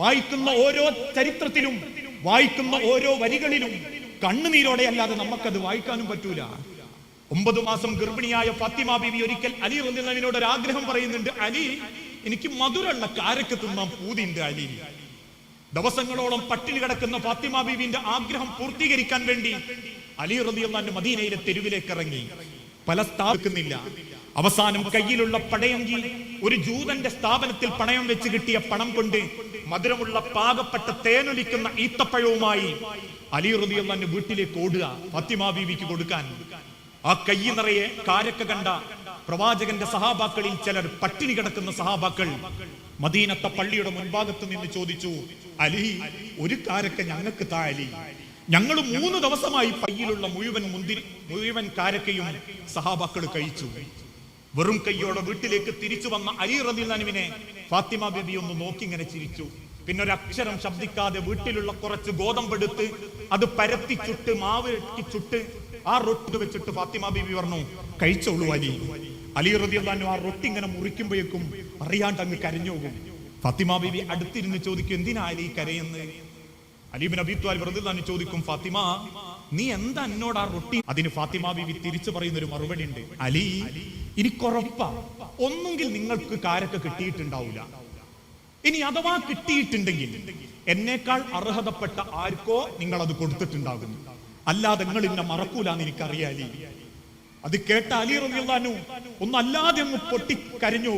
വായിക്കുന്ന ഓരോ ചരിത്രത്തിലും വായിക്കുന്ന ഓരോ വരികളിലും കണ്ണുനീരോടെ അല്ലാതെ നമുക്കത് വായിക്കാനും പറ്റൂല. ഒമ്പത് മാസം ഗർഭിണിയായ ഫാത്തിമ ബിബി ഒരിക്കൽ അലി റലിനോട് ഒരു ആഗ്രഹം പറയുന്നുണ്ട് അലി എനിക്ക് മധുരമുള്ള കാരക്ക് തിന്നാൻ പൂതിയുണ്ട് അലി. ദിവസങ്ങളോളം പട്ടിണി കിടക്കുന്ന ഫാത്തിമ ബീവിന്റെ ആഗ്രഹം പൂർത്തീകരിക്കാൻ വേണ്ടി അലി റലിയുള്ള മദീനയിലെ തെരുവിലേക്ക് ഇറങ്ങി. പല സ്ഥാപിക്കുന്നില്ല അവസാനം കയ്യിലുള്ള പടയങ്കി ഒരു ജൂതന്റെ സ്ഥാപനത്തിൽ പണയം വെച്ച് കിട്ടിയ പണം കൊണ്ട് മധുരമുള്ള പാകപ്പെട്ട തേനൊലിക്കുന്ന ഈത്തപ്പഴവുമായി അലി റലിയുള്ള വീട്ടിലേക്ക് ഓടുക ഫാത്തിമ ബീവിക്ക് കൊടുക്കാൻ. ആ കൈ നിറയെ കാരക്ക കണ്ട പ്രവാചകന്റെ സഹാബാക്കളിൽ ചിലർ പട്ടിണി കിടക്കുന്ന സഹാബാക്കൾ മദീനത്തെ പള്ളിയുടെ മുൻഭാഗത്ത് നിന്ന് ചോദിച്ചു അലി ഒരു കാരക്ക ഞങ്ങൾക്ക് താ അലി. ഞങ്ങൾ മൂന്ന് ദിവസമായി പയ്യിലുള്ള മുഴുവൻ മുന്തിരി മുഴുവൻ കാരക്കയും സഹാബാക്കൾ കഴിച്ചു. വെറും കയ്യോടെ വീട്ടിലേക്ക് തിരിച്ചു വന്ന അലി റബിനെ ഫാത്തിമ ബിബി ഒന്ന് നോക്കി ഇങ്ങനെ ചിരിച്ചു. പിന്നെ ഒരു അക്ഷരം ശബ്ദിക്കാതെ വീട്ടിലുള്ള കുറച്ച് ഗോതമ്പെടുത്ത് അത് പരത്തി ചുട്ട് മാവ് ചുട്ട് ആ റൊട്ടി വെച്ചിട്ട് ഫാത്തിമ ബിബി പറഞ്ഞു കഴിച്ചോളൂ അലി. അലി റദിയല്ലാനു ആ റൊട്ടി ഇങ്ങനെ മുറിക്കുമ്പോഴേക്കും അറിയാണ്ട് അങ്ങ് കരഞ്ഞു പോകും. ഫാത്തിമ ബിബി അടുത്തിരുന്ന് ചോദിക്കും എന്തിനാ അലി കരയെന്ന്? അലീബിൻ അബി ത്വാലിബ് തന്നെ ചോദിക്കും ഫാത്തിമ നീ എന്താ എന്നോട് ആ റൊട്ടി? അതിന് ഫാത്തിമ ബിബി തിരിച്ചു പറയുന്ന ഒരു മറുപടി ഉണ്ട്. അലി എനിക്കുറപ്പാ ഒന്നുകിൽ നിങ്ങൾക്ക് കാരൊക്കെ കിട്ടിയിട്ടുണ്ടാവില്ല ഇനി അഥവാ കിട്ടിയിട്ടുണ്ടെങ്കിൽ എന്നേക്കാൾ അർഹതപ്പെട്ട ആർക്കോ നിങ്ങൾ അത് കൊടുത്തിട്ടുണ്ടാകുന്നു. അല്ലാതെ നിങ്ങൾ ഇന്നെ മറക്കൂലെന്ന് എനിക്കറിയാലി. അത് കേട്ട അലി റബിയുള്ളാനു ഒന്ന് അല്ലാതെ അങ്ങ് പൊട്ടി കരഞ്ഞു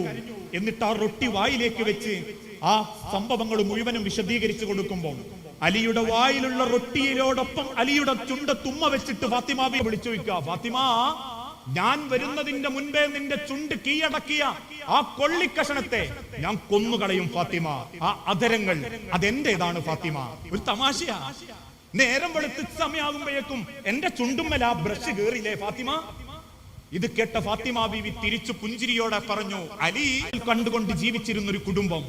എന്നിട്ട് ആ റൊട്ടി വായിലേക്ക് വെച്ച് ആ സംഭവങ്ങൾ മുഴുവനും വിശദീകരിച്ചു കൊടുക്കുമ്പോൾ അലിയുടെ വായിലുള്ള റൊട്ടിയിലോടൊപ്പം അലിയുടെ ചുണ്ട തുമ്മ വെച്ചിട്ട് ഫാത്തിമാവിയെ വിളിച്ചു വയ്ക്കുക ഫാത്തിമ ഞാൻ വരുന്നതിന്റെ മുൻപേ നിന്റെ ചുണ്ട് കീഴടക്കിയ ആ കൊള്ളിക്കഷണത്തെ ഞാൻ കൊന്നുകളയും ഫാത്തിമ. ആ അധരങ്ങൾ അതെന്റേതാണ് ഫാത്തിമ? ഒരു തമാശയാ. നേരം വെളുത്ത് സമയാകുമ്പോഴേക്കും എന്റെ ചുണ്ടുമ്മൽ ആ ബ്രഷ് കേറിയില്ലേ ഫാത്തിമ? ഇത് കേട്ട ഫാത്തിമ ബീവി തിരിച്ചു പുഞ്ചിരിയോടെ പറഞ്ഞു അലി കണ്ടുകൊണ്ട് ജീവിച്ചിരുന്ന ഒരു കുടുംബം.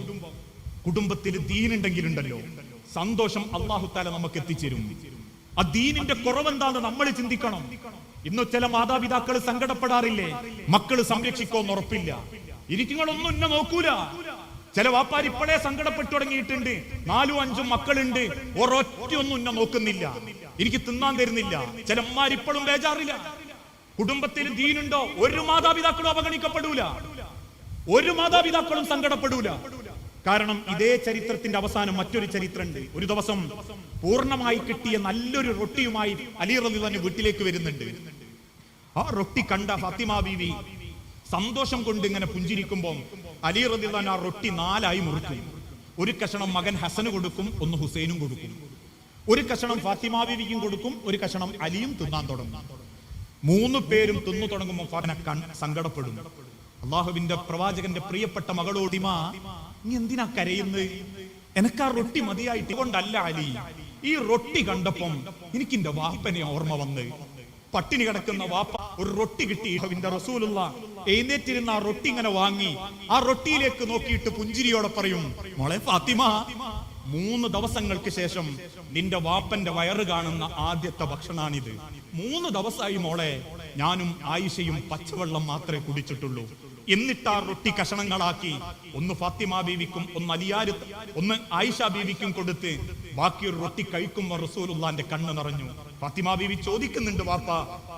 കുടുംബത്തിൽ ദീനുണ്ടെങ്കിലുണ്ടല്ലോ. സന്തോഷം അള്ളാഹു താല നമുക്ക് എത്തിച്ചേരും. ആ ദീനിന്റെ കുറവെന്താന്ന് നമ്മൾ ചിന്തിക്കണം. ഇന്ന് ചില മാതാപിതാക്കൾ സങ്കടപ്പെടാറില്ലേ? മക്കൾ സംരക്ഷിക്കോന്ന് ഉറപ്പില്ല. ഇരിക്കുങ്ങളൊന്നും എന്നെ നോക്കൂല. ചില വാപ്പാർ ഇപ്പോഴേ സങ്കടപ്പെട്ടു തുടങ്ങിയിട്ടുണ്ട്. നാലും അഞ്ചും മക്കളുണ്ട്. ഒരൊറ്റയൊന്നും എന്നെ നോക്കുന്നില്ല. എനിക്ക് തിന്നാൻ തരുന്നില്ല. ചില ഇപ്പോഴും ബേജാറില്ല. കുടുംബത്തിൽ ദീനുണ്ടോ? ഒരു മാതാപിതാക്കളും അവഗണിക്കപ്പെടൂല. ഒരു മാതാപിതാക്കളും സങ്കടപ്പെടൂല. കാരണം ഇതേ ചരിത്രത്തിന്റെ അവസാനം മറ്റൊരു ചരിത്രമുണ്ട് ഒരു ദിവസം പൂർണമായി കിട്ടിയ നല്ലൊരു റൊട്ടിയുമായി അലി റലിദാന് വീട്ടിലേക്ക് വരുന്നുണ്ട്. ആ റൊട്ടി കണ്ട ഫാത്തിമ ബീവി സന്തോഷം കൊണ്ട് ഇങ്ങനെ പുഞ്ചിരിക്കുമ്പോൾ അലി റദിദാൻ ആ റൊട്ടി നാലായി മുറിക്കും. ഒരു കഷണം മകൻ ഹസന് കൊടുക്കും ഒന്ന് ഹുസൈനും കൊടുക്കും. ഒരു കഷണം ഫാത്തിമ ബീവിക്കും കൊടുക്കും ഒരു കഷണം അലിയും തിന്നാൻ തുടങ്ങും. മൂന്ന് പേരും തിന്നു തുടങ്ങുമ്പോൾ ഫാത്തിന സങ്കടപ്പെടും. അള്ളാഹുവിന്റെ പ്രവാചകന്റെ പ്രിയപ്പെട്ട മകളോടിമ നീ എന്തിനാ കരയുന്നത് എനക്ക് ആ റൊട്ടി മതിയായിട്ട് കൊണ്ടല്ല അലി. ഈ റൊട്ടി കണ്ടപ്പം എനിക്ക് എന്റെ വാപ്പനെ ഓർമ്മ വന്ന്. പട്ടിണി കിടക്കുന്ന വാപ്പ ഒരു റൊട്ടി കിട്ടി അവിന്റെ റസൂലുള്ള. എഴുന്നേറ്റിരുന്ന ആ റൊട്ടി ഇങ്ങനെ വാങ്ങി. ആ റൊട്ടിയിലേക്ക് നോക്കിയിട്ട് പുഞ്ചിരിയോടെ പറയും മോളെ ഫാത്തിമ മൂന്ന് ദിവസങ്ങൾക്ക് ശേഷം നിന്റെ വാപ്പന്റെ വയറ് കാണുന്ന ആദ്യത്തെ ഭക്ഷണാണിത്. മൂന്ന് ദിവസമായി മോളെ ഞാനും ആയിഷയും പച്ചവെള്ളം മാത്രമേ കുടിച്ചിട്ടുള്ളൂ. എന്നിട്ട് ആ റൊട്ടി കഷണങ്ങളാക്കി ഒന്ന് ഫാത്തിമ ബീവിക്കും ഒന്ന് അലിയാര് ഒന്ന് ആയിഷ ബീവിക്കും കൊടുത്ത് ബാക്കി ഒരു റൊട്ടി കഴിക്കുമ്പോൾ റസൂലുള്ളാന്റെ കണ്ണ് നിറഞ്ഞു. ഫാത്തിമ ബീവി ചോദിക്കുന്നുണ്ട് വാപ്പ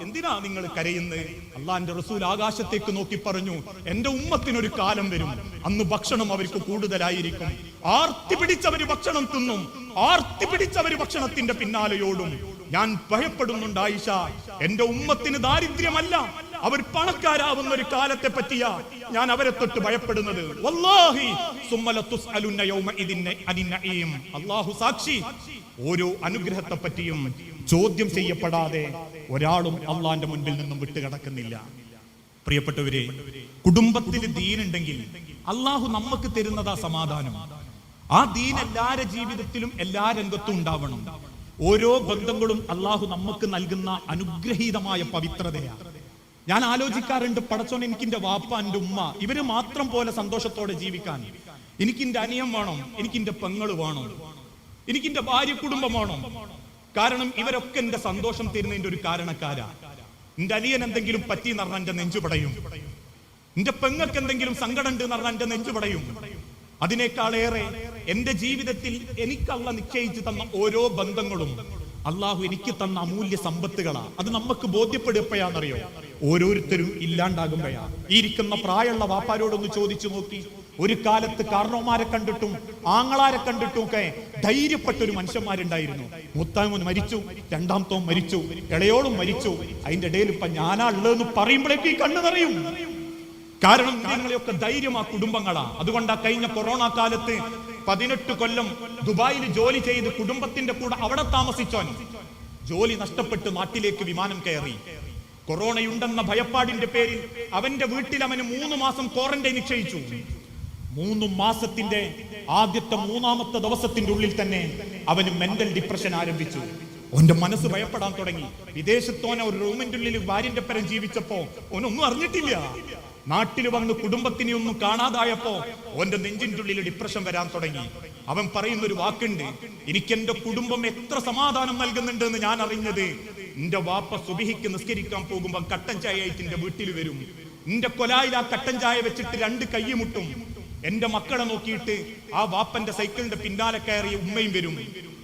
എന്തിനാ നിങ്ങൾ കരയുന്നത് അള്ളാന്റെ റസൂൽ ആകാശത്തേക്ക് നോക്കി പറഞ്ഞു എന്റെ ഉമ്മത്തിനൊരു കാലം വരും അന്ന് ഭക്ഷണം അവർക്ക് കൂടുതലായിരിക്കും. ആർത്തി പിടിച്ചവര് ഭക്ഷണം തിന്നും ആർത്തി പിടിച്ചവര് ഭക്ഷണത്തിന്റെ പിന്നാലെയോടും. ഞാൻ ഭയപ്പെടുന്നുണ്ട് ആയിഷ. എന്റെ ഉമ്മത്തിന് ദാരിദ്ര്യമല്ല അവർ പണക്കാരാവുന്ന ഒരു കാലത്തെ പറ്റിയാ ഞാൻ അവരെ തൊട്ട് ഭയപ്പെടുന്നത്. അള്ളാഹു സാക്ഷി ഓരോ അനുഗ്രഹത്തെ പറ്റിയും ചോദ്യം ചെയ്യപ്പെടാതെ ഒരാളും അള്ളാന്റെ മുൻപിൽ നിന്നും വിട്ടുകിടക്കുന്നില്ല. പ്രിയപ്പെട്ടവരെ കുടുംബത്തിൽ ദീനുണ്ടെങ്കിൽ അള്ളാഹു നമുക്ക് തരുന്നതാ സമാധാനം. ആ ദീൻ എല്ലാരെ ജീവിതത്തിലും എല്ലാ രംഗത്തും ഉണ്ടാവണം. ഓരോ ബന്ധങ്ങളും അള്ളാഹു നമുക്ക് നൽകുന്ന അനുഗ്രഹീതമായ പവിത്രതയാണ് ഞാൻ ആലോചിക്കാറുണ്ട് പടച്ചോൻ എനിക്ക് എന്റെ വാപ്പ എന്റെ ഉമ്മ ഇവർ മാത്രം പോലെ സന്തോഷത്തോടെ ജീവിക്കാൻ. എനിക്ക് എന്റെ അനിയം വേണം എനിക്ക് എന്റെ പെങ്ങൾ വേണം. എനിക്ക് എന്റെ ഭാര്യ കുടുംബമാണോ? കാരണം ഇവരൊക്കെ എന്റെ സന്തോഷം തരുന്നതിന്റെ ഒരു കാരണക്കാരാ. എന്റെ അനിയൻ എന്തെങ്കിലും പറ്റി എന്ന് പറഞ്ഞാൽ എന്റെ നെഞ്ചുപടയും എന്റെ പെങ്ങൾക്ക് എന്തെങ്കിലും സങ്കടം ഉണ്ട് എന്ന് പറഞ്ഞാൽ എന്റെ നെഞ്ചുപടയും അതിനേക്കാളേറെ എന്റെ ജീവിതത്തിൽ എനിക്ക് അള്ള നിശ്ചയിച്ചു തന്ന ഓരോ ബന്ധങ്ങളും അള്ളാഹു എനിക്ക് തന്ന അമൂല്യ സമ്പത്തുകളാ. അത് നമുക്ക് ബോധ്യപ്പെടുപ്പയാണെന്നറിയോ ഓരോരുത്തരും ഇല്ലാണ്ടാകുമ്പോഴാ ഈ ഇരിക്കുന്ന പ്രായമുള്ള വാപ്പാരോടൊന്ന് ചോദിച്ചു നോക്കി. ഒരു കാലത്ത് കാർണോമാരെ കണ്ടിട്ടും ആങ്ങളാരെ കണ്ടിട്ടും ഒക്കെ ധൈര്യപ്പെട്ട ഒരു മനുഷ്യന്മാരുണ്ടായിരുന്നു. മുത്താമോൻ മരിച്ചു രണ്ടാമത്തോൻ മരിച്ചു ഇളയോളും മരിച്ചു. അതിന്റെ ഇടയിൽ ഇപ്പൊ ഞാനാ ഉള്ളതെന്ന് പറയുമ്പോഴേക്ക് ഈ കണ്ണു നിറയും. കാരണം നിങ്ങളെയൊക്കെ ധൈര്യം ആ കുടുംബങ്ങളാ. അതുകൊണ്ടാ കഴിഞ്ഞ കൊറോണ കാലത്ത് പതിനെട്ട് കൊല്ലം ദുബായിൽ ജോലി ചെയ്ത് കുടുംബത്തിന്റെ കൂടെ അവിടെ താമസിച്ചോൻ ജോലി നഷ്ടപ്പെട്ട് നാട്ടിലേക്ക് വിമാനം കയറി. കൊറോണയുണ്ടെന്ന ഭയപ്പാടിന്റെ പേരിൽ അവന്റെ വീട്ടിൽ അവന് മൂന്ന് മാസം ക്വാറന്റൈൻ നിശ്ചയിച്ചു. മൂന്ന് മാസത്തിന്റെ ആദ്യത്തെ മൂന്നാമത്തെ ദിവസത്തിന്റെ ഉള്ളിൽ തന്നെ അവന് മെന്റൽ ഡിപ്രഷൻ ആരംഭിച്ചു. അവന്റെ മനസ്സ് ഭയപ്പെടാൻ തുടങ്ങി. വിദേശത്തോനെ ഒരു റൂമിന്റെ ഉള്ളിൽ ഭാര്യന്റെ പരം ജീവിച്ചപ്പോ അവനൊന്നും അറിഞ്ഞിട്ടില്ല. നാട്ടിൽ വന്ന് കുടുംബത്തിനെ ഒന്നും കാണാതായപ്പോ അവന്റെ നെഞ്ചിന്റെ ഉള്ളിൽ ഡിപ്രഷൻ വരാൻ തുടങ്ങി. അവൻ പറയുന്ന ഒരു വാക്കുണ്ട് എനിക്ക് എന്റെ കുടുംബം എത്ര സമാധാനം നൽകുന്നുണ്ട് എന്ന് ഞാൻ അറിഞ്ഞത്. എന്റെ വാപ്പ സുബിഹിക്ക് നിസ്കരിക്കാൻ പോകുമ്പോ കട്ടൻ ചായ ആയിട്ട് എന്റെ വീട്ടിൽ വരും. എന്റെ കൊലായിൽ ആ കട്ടൻ ചായ വെച്ചിട്ട് രണ്ട് കൈമുട്ടും എന്റെ മക്കളെ നോക്കിയിട്ട് ആ വാപ്പന്റെ സൈക്കിളിന്റെ പിന്നാലെ കയറി ഉമ്മയും വരും.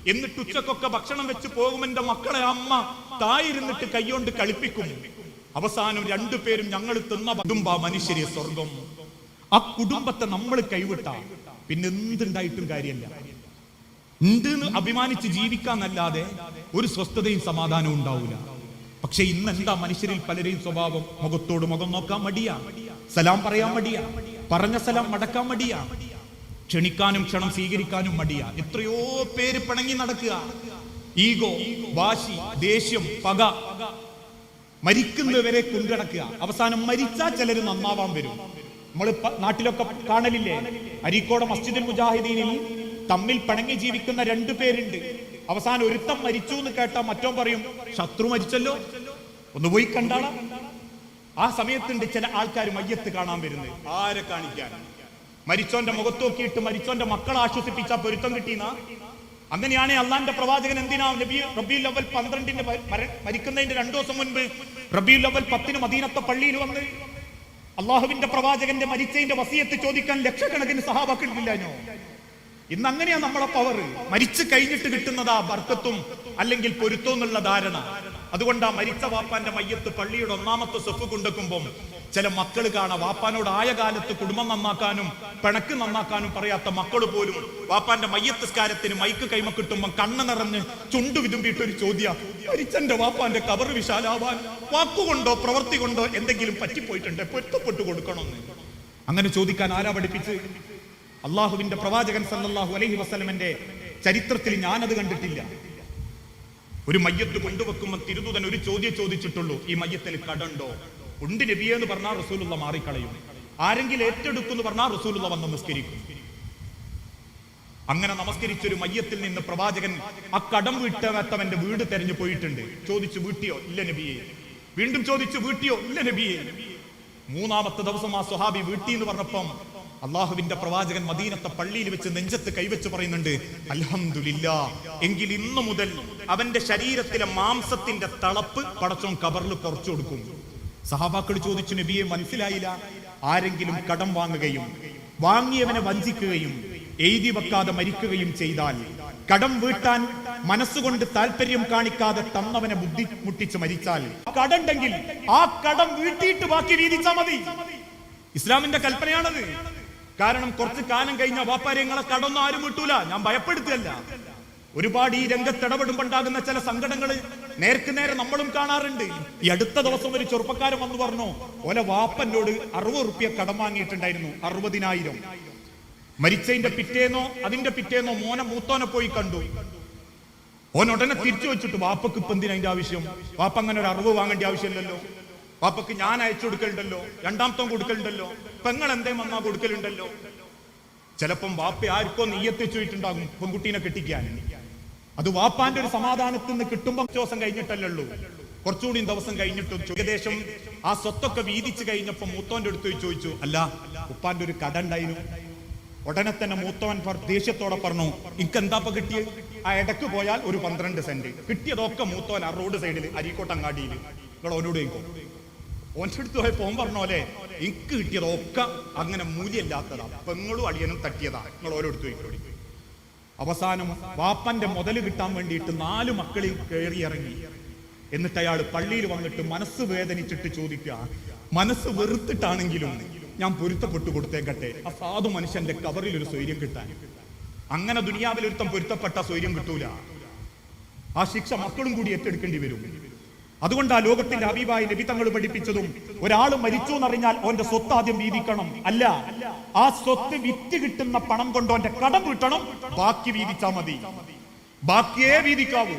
എന്നിട്ട് ഉച്ചക്കൊക്കെ ഭക്ഷണം വെച്ച് പോകും എന്റെ മക്കളെ അമ്മ. തായിരുന്നിട്ട് കൈകൊണ്ട് കളിപ്പിക്കും. അവസാനം രണ്ടുപേരും ഞങ്ങൾ തിന്ന കുടുംബ മനുഷ്യരെ സ്വർഗം. ആ കുടുംബത്തെ നമ്മൾ കൈവിട്ട. പിന്നെ എന്തുണ്ടായിട്ടും കാര്യമല്ല. ഉണ്ട് എന്ന് അഭിമാനിച്ച് ജീവിക്കാന്നല്ലാതെ ഒരു സ്വസ്ഥതയും സമാധാനവും ഉണ്ടാവില്ല പക്ഷെ ഇന്ന് എന്താ മനുഷ്യരിൽ പലരെയും സ്വഭാവം? മുഖത്തോട് മുഖം നോക്കാൻ മടിയാ. സലാം പറയാൻ മടിയാ. പറഞ്ഞ സ്ഥലം മടക്കാൻ മടിയാ. ക്ഷണിക്കാനും ക്ഷണം സ്വീകരിക്കാനും മടിയാ. എത്രയോ പേര് പിണങ്ങി നടക്കുക. ഈഗോ വാശി ദേഷ്യം പക. മരിക്കുന്നവരെ കൊണ്ടടക്കുക അവസാനം മരിച്ചാൽ ചിലർ നന്നാവാൻ വരും. നമ്മൾ നാട്ടിലൊക്കെ കാണലില്ലേ? അരീക്കോട് മസ്ജിദുൽ മുജാഹിദീനിൽ തമ്മിൽ പിണങ്ങി ജീവിക്കുന്ന രണ്ടു പേരുണ്ട്. അവസാനം ഒരുത്തം മരിച്ചു എന്ന് കേട്ടാ മറ്റോ പറയും ശത്രു മരിച്ചല്ലോ. ഒന്ന് പോയി കണ്ടാളാ. ആ സമയത്തുണ്ട് ചില ആൾക്കാർ മയ്യത്ത് കാണാൻ വരുന്നത്. ആരെ കാണിക്കാൻ? മരിച്ചോന്റെ മുഖത്ത് നോക്കിയിട്ട് മരിച്ചോന്റെ മക്കളെ ആശ്വസിപ്പിച്ച പൊരുത്തം കിട്ടിയെന്ന അങ്ങനെയാണ് അള്ളാന്റെ പ്രവാചകൻ എന്തിനാ നബി റബിയുൽ അവൽ പന്ത്രണ്ടിന്റെ മരിക്കുന്നതിന്റെ രണ്ടു ദിവസം മുൻപ് റബിയുൽ അവൽ പത്തിന് മദീനത്തെ പള്ളിയിൽ വന്ന് അള്ളാഹുവിന്റെ പ്രവാചകന്റെ മരിച്ചതിന്റെ വസിയത്ത് ചോദിക്കാൻ ലക്ഷക്കണക്കിന് സഹാബാക്കളില്ലാഞ്ഞോ ഇന്ന് അങ്ങനെയാ നമ്മളെ പവർ മരിച്ചു കഴിഞ്ഞിട്ട് കിട്ടുന്നതാ ബർക്കത്തും അല്ലെങ്കിൽ പൊരുത്തവും എന്നുള്ള ധാരണ. അതുകൊണ്ടാ മരിച്ച വാപ്പാന്റെ മയ്യത്ത് പള്ളിയുടെ ഒന്നാമത്തെ സ്വപ്പ് കൊണ്ടെക്കുമ്പോൾ ചില മക്കൾ കാണാം. വാപ്പാനോട് ആയ കാലത്ത് കുടുംബം നന്നാക്കാനും പിണക്ക് നന്നാക്കാനും പറയാത്ത മക്കൾ പോലും വാപ്പാന്റെ മയ്യത്ത് സ്കാരത്തിന് മൈക്ക് കൈമ കിട്ടുമ്പോൾ കണ്ണ് നിറഞ്ഞ് ചുണ്ടു വിതുമ്പിയിട്ട് ഒരു ചോദ്യ മരിച്ചന്റെ വാപ്പാന്റെ കബർ വിശാലാവാൻ വാക്കുകൊണ്ടോ പ്രവൃത്തി കൊണ്ടോ എന്തെങ്കിലും പറ്റിപ്പോയിട്ടുണ്ട്? പൊരുത്തപ്പെട്ടു കൊടുക്കണമെന്ന്. അങ്ങനെ ചോദിക്കാൻ ആരാ പഠിപ്പിച്ച്? അള്ളാഹുവിന്റെ പ്രവാചകൻ സല്ലാഹു അലഹി വസ്ലമന്റെ ചരിത്രത്തിൽ ഞാനത് കണ്ടിട്ടില്ല. ഒരു മയ്യത്ത് കൊണ്ടുവെക്കുമ്പോൾ തിരുതുതൻ ഒരു ചോദ്യം ചോദിച്ചിട്ടുള്ളൂ ഈ മയ്യത്തിൽ കടണ്ടോ? ഉണ്ട് നബിയെ എന്ന് പറഞ്ഞാൽ റസൂലുള്ള മാറിക്കളയും. ആരെങ്കിലും ഏറ്റെടുക്കുന്നു പറഞ്ഞാൽ റസൂലുള്ള വന്ന് നിസ്കരിക്കും. അങ്ങനെ നമസ്കരിച്ചൊരു മയ്യത്തിൽ നിന്ന് പ്രവാചകൻ ആ കടം വീട്ടവന്റെ വീട് തെരഞ്ഞു പോയിട്ടുണ്ട്. ചോദിച്ചു വീട്ടിയോ? ഇല്ല നബിയെ. വീണ്ടും ചോദിച്ചു വീട്ടിയോ? ഇല്ല നബിയെ. മൂന്നാമത്തെ ദിവസം ആ സുഹാബി വീട്ടി എന്ന് പറഞ്ഞപ്പം അള്ളാഹുവിന്റെ പ്രവാചകൻ മദീനത്തെ പള്ളിയിൽ വെച്ച് നെഞ്ചത്ത് കൈവച്ച് പറയുന്നുണ്ട് അൽഹംദുലില്ലാ എങ്കിൽ ഇന്നു മുതൽ അവന്റെ ശരീരത്തിലെ മാംസത്തിന്റെ തളപ്പ് പടച്ചോൻ കബറിൽ കുറച്ചു കൊടുക്കും. സഹാബാക്കൾ ചോദിച്ചു നബിയെ മനസ്സിലായില്ല? ആരെങ്കിലും കടം വാങ്ങുകയും വാങ്ങിയവനെ വഞ്ചിക്കുകയും എഴുതി വെക്കാതെ മരിക്കുകയും ചെയ്താൽ കടം വീട്ടാൻ മനസ്സുകൊണ്ട് താല്പര്യം കാണിക്കാതെ തന്നവനെ ബുദ്ധി മുട്ടിച്ച് മരിച്ചാൽ കടണ്ടെങ്കിൽ ആ കടം വീട്ടിയിട്ട് ബാക്കി വീതിച്ചാ മതി. ഇസ്ലാമിന്റെ കൽപ്പനയാണത്. കാരണം കുറച്ച് കാലം കഴിഞ്ഞ വാപ്പാര്യങ്ങളെ കടൊന്നും ആരും വിട്ടൂല. ഞാൻ ഭയപ്പെടുത്തിയല്ല. ഒരുപാട് ഈ രംഗത്ത് ഇടപെടുമ്പോണ്ടാകുന്ന ചില സങ്കടങ്ങൾ നേർക്ക് നേരെ നമ്മളും കാണാറുണ്ട്. ഈ അടുത്ത ദിവസം ഒരു ചെറുപ്പക്കാരൻ വന്നു പറഞ്ഞു ഓലെ വാപ്പനോട് അറുപത് റുപ്യ കടം വാങ്ങിയിട്ടുണ്ടായിരുന്നു അറുപതിനായിരം. മരിച്ചതിന്റെ പിറ്റേന്നോ അതിന്റെ പിറ്റേന്നോ മോനെ മൂത്തോനെ പോയി കണ്ടു. ഓൻ ഉടനെ തിരിച്ചു വെച്ചിട്ട് വാപ്പക്ക് ഇപ്പൊ എന്തിനാ അതിന്റെ ആവശ്യം? വാപ്പ അങ്ങനെ ഒരു അറിവ് വാങ്ങേണ്ട ആവശ്യമില്ലല്ലോ. വാപ്പക്ക് ഞാൻ അയച്ചു കൊടുക്കലുണ്ടല്ലോ രണ്ടാമത്തം കൊടുക്കലുണ്ടല്ലോ. പെങ്ങൾ എന്തേ വന്നാ കൊടുക്കലുണ്ടല്ലോ? ചിലപ്പം വാപ്പ ആർക്കോ നെയ്യത്തിച്ചു വെച്ചിട്ടുണ്ടാകും പെൺകുട്ടീനെ കെട്ടിക്കാൻ. അത് വാപ്പാന്റെ ഒരു സമാധാനത്തിൽ നിന്ന് കിട്ടുമ്പോൾ ദിവസം കഴിഞ്ഞിട്ടല്ലോ കുറച്ചുകൂടി ദിവസം കഴിഞ്ഞിട്ടും ഏകദേശം ആ സ്വത്തൊക്കെ വീതിച്ചു കഴിഞ്ഞപ്പോ മൂത്തോന്റെ അടുത്ത് ചോദിച്ചു അല്ല ഉപ്പാന്റെ ഒരു കട ഉണ്ടായിരുന്നു. ഉടനെ തന്നെ മൂത്തവൻ ദേഷ്യത്തോടെ പറഞ്ഞു ഇക്ക് എന്താപ്പ കിട്ടിയത് ആ ഇടയ്ക്ക് പോയാൽ ഒരു പന്ത്രണ്ട് സെന്റ്. കിട്ടിയതൊക്കെ മൂത്തോൻ ആ റോഡ് സൈഡിൽ അരീക്കോട്ടങ്ങാടിയിൽ നിങ്ങൾ ഓനോട് ചോദിക്കും ഓന്റെ അടുത്ത് പോകും ഓൻ പറഞ്ഞ പോലെ എനിക്ക് കിട്ടിയതൊക്കെ അങ്ങനെ മൂല്യമില്ലാത്തതാ. പെങ്ങളും അടിയനും തട്ടിയതാ. നിങ്ങൾ ഓരോടുത്ത് അവസാനം വാപ്പന്റെ മുതൽ കിട്ടാൻ വേണ്ടിയിട്ട് നാല് മക്കളിൽ കയറി ഇറങ്ങി. എന്നിട്ട് അയാൾ പള്ളിയിൽ വന്നിട്ട് മനസ്സ് വേദനിച്ചിട്ട് ചോദിക്കുക മനസ്സ് വെറുത്തിട്ടാണെങ്കിലും ഞാൻ പൊരുത്തപ്പെട്ടു കൊടുത്തേക്കട്ടെ. ആ സാധു മനുഷ്യന്റെ കവറിൽ ഒരു സ്വൈര്യം കിട്ടാൻ. അങ്ങനെ ദുനിയാവിൽ ഒരുത്തം പൊരുത്തപ്പെട്ട സ്വൈര്യം കിട്ടൂല. ആ ശിക്ഷ മക്കളും കൂടി ഏറ്റെടുക്കേണ്ടി വരും. അതുകൊണ്ട് ആ ലോകത്തിന്റെ അഭിപായ നബി തങ്ങൾ പഠിപ്പിച്ചതും ഒരാൾ മരിച്ചു എന്നറിഞ്ഞാൽ ഓന്റെ സ്വത്ത് ആദ്യം വീതിക്കണം. അല്ല ആ സ്വത്ത് വിറ്റ് കിട്ടുന്ന പണം കൊണ്ട് ഓന്റെ കടം കിട്ടണം ബാക്കി വീതിച്ചാ മതി. ബാക്കിയേ വീതിക്കാവൂ.